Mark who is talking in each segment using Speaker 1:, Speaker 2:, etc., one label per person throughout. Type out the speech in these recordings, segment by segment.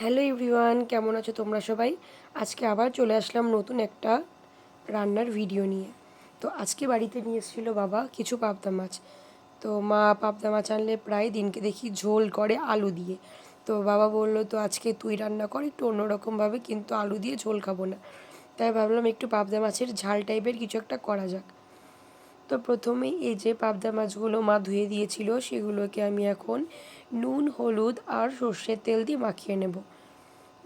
Speaker 1: Hello everyone, কেমন আছো তোমরা সবাই? আজকে আবার চলে আসলাম নতুন একটা রান্নার ভিডিও নিয়ে। তো আজকে বাড়িতে নিয়ে এসেছিল বাবা কিছু পাবদা মাছ। তো মা পাবদা মাছ আনলে প্রায় দিনকে দেখি ঝোল করে আলু দিয়ে। তো বাবা বলল, তো আজকে তুই রান্না কর, একটু অন্যরকমভাবে কিন্তু আলু দিয়ে ঝোল খাব না। তাই ভাবলাম একটু পাবদা মাছের ঝাল টাইপের কিছু একটা করা যাক। তো প্রথমেই এই যে পাবদা মাছগুলো মা ধুয়ে দিয়েছিল, সেগুলোকে আমি এখন নুন, হলুদ আর সর্ষের তেল দিয়ে মাখিয়ে নেব।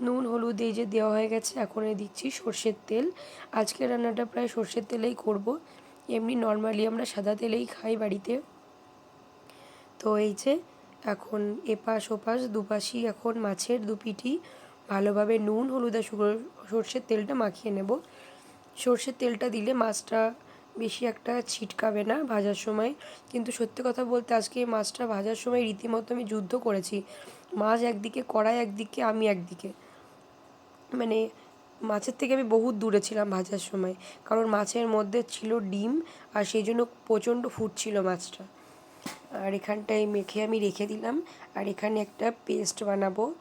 Speaker 1: নুন, হলুদ এই যে দেওয়া হয়ে গেছে, এখন দিচ্ছি সর্ষের তেল। আজকে রান্নাটা প্রায় সর্ষের তেলেই করব। এমনি নর্মালি আমরা সাদা তেলেই খাই বাড়িতে। তো এই যে এখন এপাশ ওপাশ দুপাশই এখন মাছের দুপিটি ভালোভাবে নুন, হলুদ আর সর্ষের তেলটা মাখিয়ে নেব। সর্ষের তেলটা দিলে মাছটা বেশি একটা ছিটকাবে না ভাজার সময়। কিন্তু সত্যি কথা বলতে আজকে এই মাছটা ভাজার সময় রীতিমতো আমি যুদ্ধ করেছি। মাছ একদিকে, কড়াই একদিকে, আমি একদিকে। মানে মাছের থেকে আমি বহুত দূরে ছিলাম ভাজার সময়। কারণ মাছের মধ্যে ছিল ডিম আর সেই জন্য প্রচণ্ড ফুটছিল মাছটা। আর এখানটায় মেখে আমি রেখে দিলাম। আর এখানে একটা পেস্ট বানাবো।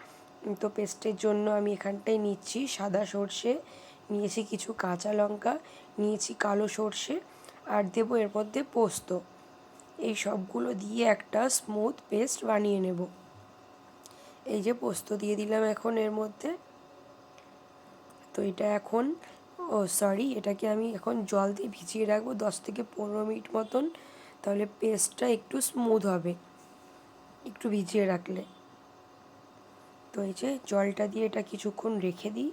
Speaker 1: তো পেস্টের জন্য আমি এখানটায় নিচ্ছি সাদা সর্ষে। নিয়েছি কিছু কাঁচা লঙ্কা, নিয়েছি কালো সর্ষে আর দেবো এর মধ্যে পোস্ত। এই সবগুলো দিয়ে একটা স্মুথ পেস্ট বানিয়ে নেব। এই যে পোস্ত দিয়ে দিলাম এখন এর মধ্যে। তো এটা এখন, ও সরি এটাকে আমি এখন জল দিয়ে ভিজিয়ে রাখব দশ থেকে পনেরো মিনিট মতন, তাহলে পেস্টটা একটু স্মুথ হবে। একটু ভিজিয়ে রাখলে। তো এই যে জলটা দিয়ে এটা কিছুক্ষণ রেখে দিই।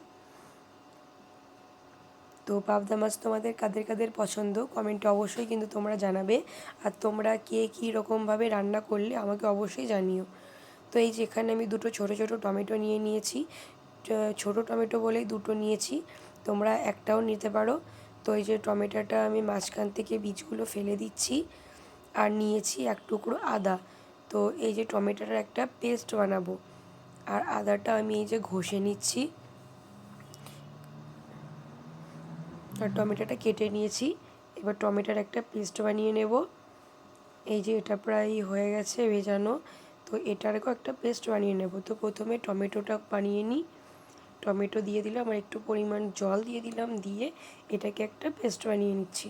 Speaker 1: তো পাবদা মাছ তোমাদের কাদের কাদের পছন্দ? কমেন্টে অবশ্যই কিন্তু তোমরা জানাবে। আর তোমরা কে কী রকমভাবে রান্না করলে আমাকে অবশ্যই জানিও। তো এই যে এখানে আমি দুটো ছোট ছোট টমেটো নিয়ে নিয়েছি। ছোট টমেটো বলেই দুটো নিয়েছি। তোমরা একটাও নিতে পারো। তো এই যে টমেটোটা আমি মাঝখান থেকে বীজগুলো ফেলে দিচ্ছি। আর নিয়েছি এক টুকরো আদা। তো এই যে টমেটোটার একটা পেস্ট বানাবো। আর আদাটা আমি এই যে ঘষে নিচ্ছি। আর টমেটোটা কেটে নিয়েছি। এবার টমেটোর একটা পেস্ট বানিয়ে নেব। এই যে এটা প্রায় হয়ে গেছে ভেজানো, তো এটারও একটা পেস্ট বানিয়ে নেব। তো প্রথমে টমেটোটা বানিয়ে নিই। টমেটো দিয়ে দিলাম আর একটু পরিমাণ জল দিয়ে দিলাম, দিয়ে এটাকে একটা পেস্ট বানিয়ে নিচ্ছি।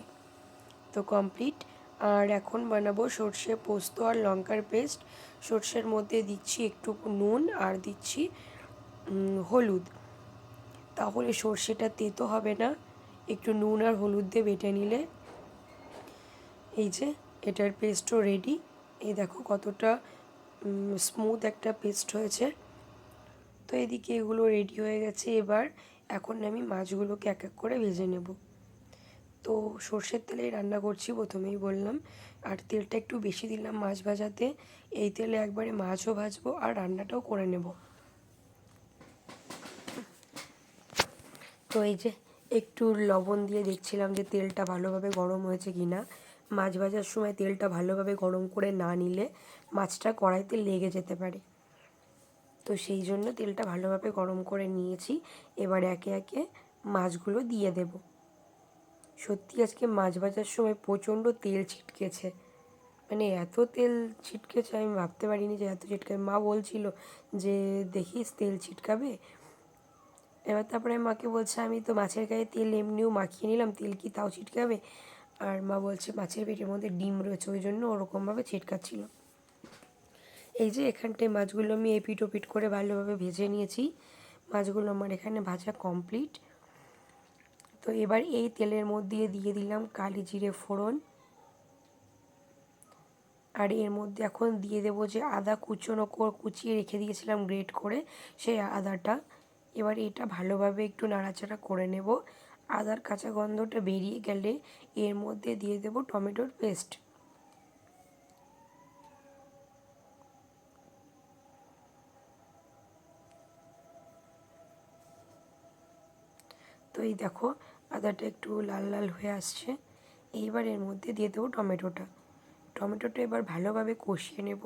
Speaker 1: তো কমপ্লিট। আর এখন বানাবো সর্ষে পোস্ত আর লঙ্কার পেস্ট। সর্ষের মধ্যে দিচ্ছি একটু নুন আর দিচ্ছি হলুদ। তাহলে সর্ষেটা তেতো হবে না। একটু নুন আর হলুদ দিয়ে বেটে নিলে এই যে এটার পেস্টও রেডি এই দেখো কতটা স্মুথ একটা পেস্ট হয়েছে। তো এদিকে এগুলো রেডি হয়ে গেছে। এবার এখন আমি মাছগুলোকে এক এক করে ভেজে নেব। তো সর্ষের তেলেই রান্না করছি প্রথমেই বললাম। আর তেলটা একটু বেশি দিলাম মাছ ভাজাতে। এই তেলে একবারে মাছও ভাজবো আর রান্নাটাও করে নেব। তো এই যে একটু লবণ দিয়ে দেখছিলাম যে তেলটা ভালোভাবে গরম হয়েছে কি না। মাছ ভাজার সময় তেলটা ভালোভাবে গরম করে না নিলে মাছটা কড়াইতে লেগে যেতে পারে। তো সেই জন্য তেলটা ভালোভাবে গরম করে নিয়েছি। এবার একে একে মাছগুলো দিয়ে দেব। সত্যি আজকে মাছ ভাজার সময় প্রচণ্ড তেল ছিটকেছে। মানে এত তেল ছিটকেছে আমি ভাবতে পারিনি যে এত ছিটকাবে মা বলছিল যে, দেখিস তেল ছিটকাবে? এবার তারপরে মাকে বলছে, আমি তো মাছের গায়ে তেল এমনিও মাখিয়ে নিলাম, তেল কি তাও ছিটকাবে? আর মা বলছে, মাছের পেটের মধ্যে ডিম রয়েছে, ওই জন্য ওরকমভাবে ছিটকাচ্ছিল। এই যে এখানটায় মাছগুলো আমি এপিট ওপিট করে ভালোভাবে ভেজে নিয়েছি। মাছগুলো আমার এখানে ভাজা কমপ্লিট। তো এবার এই তেলের মধ্যে দিয়ে দিলাম কালি জিরে ফোড়ন। আর এর মধ্যে এখন দিয়ে দেবো যে আদা কুচনো কুচিয়ে রেখে দিয়েছিলাম গ্রেট করে, সেই আদাটা। এবার এটা ভালোভাবে একটু নাড়াচাড়া করে নেব। আদার কাঁচা গন্ধটা বেরিয়ে গেলে এর মধ্যে দিয়ে দেব টমেটোর পেস্ট। তো এই দেখো, আদাটা একটু লাল লাল হয়ে আসছে। এইবার এর মধ্যে দিয়ে দেবো টমেটোটা। টমেটোটা এবার ভালোভাবে কষিয়ে নেব।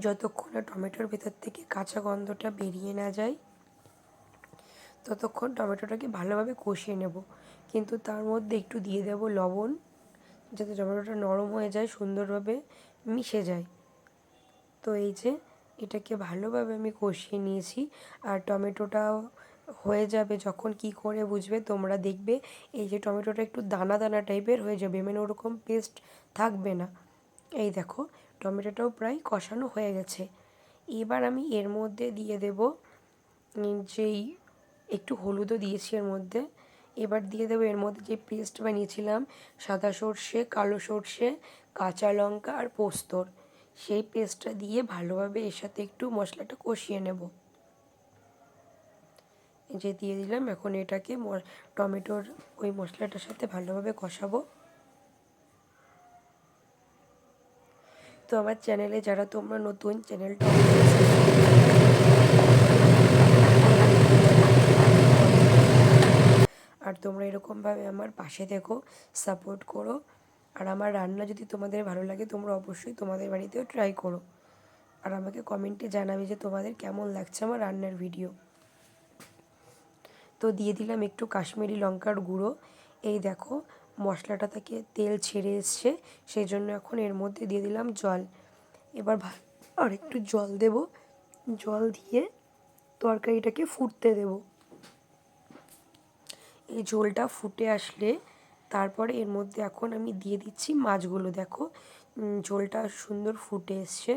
Speaker 1: যতক্ষণ না টমেটোর ভেতর থেকে কাঁচা গন্ধটা বেরিয়ে না যায়, ততক্ষণ টমেটোটাকে ভালোভাবে কষিয়ে নেব। কিন্তু তার মধ্যে একটু দিয়ে দেব লবণ, যাতে টমেটোটা নরম হয়ে যায়, সুন্দরভাবে মিশে যায়। তো এই যে, এটাকে ভালোভাবে আমি কষিয়ে নিয়েছি। আর টমেটোটাও হয়ে যাবে যখন কি করে বুঝবে তোমরা দেখবে। এই যে টমেটোটা একটু দানা দানা টাইপের হয়ে যাবে মানে ওরকম পেস্ট থাকবে না। এই দেখো টমেটোটাও প্রায় কষানো হয়ে গেছে। এবার আমি এর মধ্যে দিয়ে দেব যেই একটু হলুদও দিয়েছি এর মধ্যে। এবার দিয়ে দেবো এর মধ্যে যে পেস্ট বানিয়েছিলাম, সাদা সর্ষে, কালো সর্ষে, কাঁচা লঙ্কা আর পোস্তর, সেই পেস্টটা দিয়ে ভালোভাবে এর সাথে একটু মশলাটা কষিয়ে নেব। যে দিয়ে দিলাম, এখন এটাকে টমেটোর ওই মশলাটার সাথে ভালোভাবে কষাবো। তো আমার চ্যানেলে যারা তোমরা নতুন, চ্যানেলটা আর তোমরা এরকমভাবে আমার পাশে থেকো, সাপোর্ট করো। আর আমার রান্না যদি তোমাদের ভালো লাগে, তোমরা অবশ্যই তোমাদের বাড়িতেও ট্রাই করো। আর আমাকে কমেন্টে জানাবে যে তোমাদের কেমন লাগছে আমার রান্নার ভিডিও। তো দিয়ে দিলাম একটু কাশ্মীরি লঙ্কার গুঁড়ো। এই দেখো মশলাটা থেকে তেল ছেড়ে এসছে সেই জন্য এখন এর মধ্যে দিয়ে দিলাম জল। এবার আর একটু জল দেব। জল দিয়ে তরকারিটাকে ফুটতে দেবো। এই ঝোলটা ফুটে আসলে তারপরে এর মধ্যে এখন আমি দিয়ে দিচ্ছি মাছগুলো, দেখো। ঝোলটা সুন্দর ফুটে এসছে।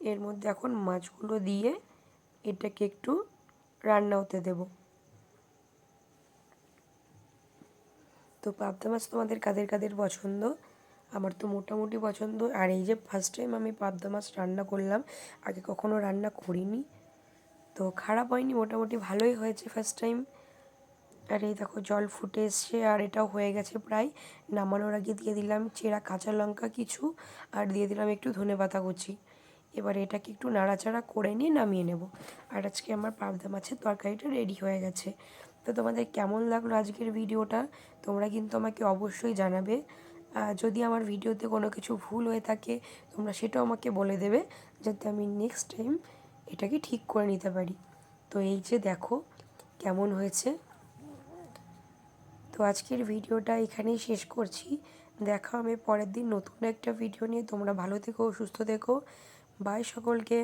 Speaker 1: এর মধ্যে এখন মাছগুলো দিয়ে এটাকে একটু রান্না হতে দেব। তো পাবদা মাছ তোমাদের কাদের কাদের পছন্দ? আমার তো মোটামুটি পছন্দ। আর এই যে ফার্স্ট টাইম আমি পাবদা মাছ রান্না করলাম, আগে কখনো রান্না করিনি। তো খারাপ হয়নি, মোটামুটি ভালোই হয়েছে ফার্স্ট টাইম আর এই দেখো জল ফুটে এসছে, আর এটাও হয়ে গেছে প্রায়। নামানোর আগে দিয়ে দিলাম চেরা কাঁচা লঙ্কা কিছু, আর দিয়ে দিলাম একটু ধনে পাতা কুচি। এবার এটাকে একটু নাড়াচাড়া করে নিয়ে নামিয়ে নেব। আর আজকে আমার পাবদা মাছের তরকারিটা রেডি হয়ে গেছে। তো তোমাদের কেমন লাগল আজকের ভিডিওটা? তোমরা কিন্তু আমাকে অবশ্যই জানাবে। যদি আমার ভিডিওতে কোনো কিছু ভুল হয়ে থাকে, তোমরা সেটাও আমাকে বলে দেবে, যাতে আমি নেক্সট টাইম এটাকে ঠিক করে নিতে পারি। তো এই যে দেখো, কেমন হয়েছে? তো আজকের ভিডিওটা এখানেই শেষ করছি। দেখা হবে পরের দিন নতুন একটা ভিডিও নিয়ে। তোমরা ভালো থেকো, সুস্থ থেকো। বাই সকলকে।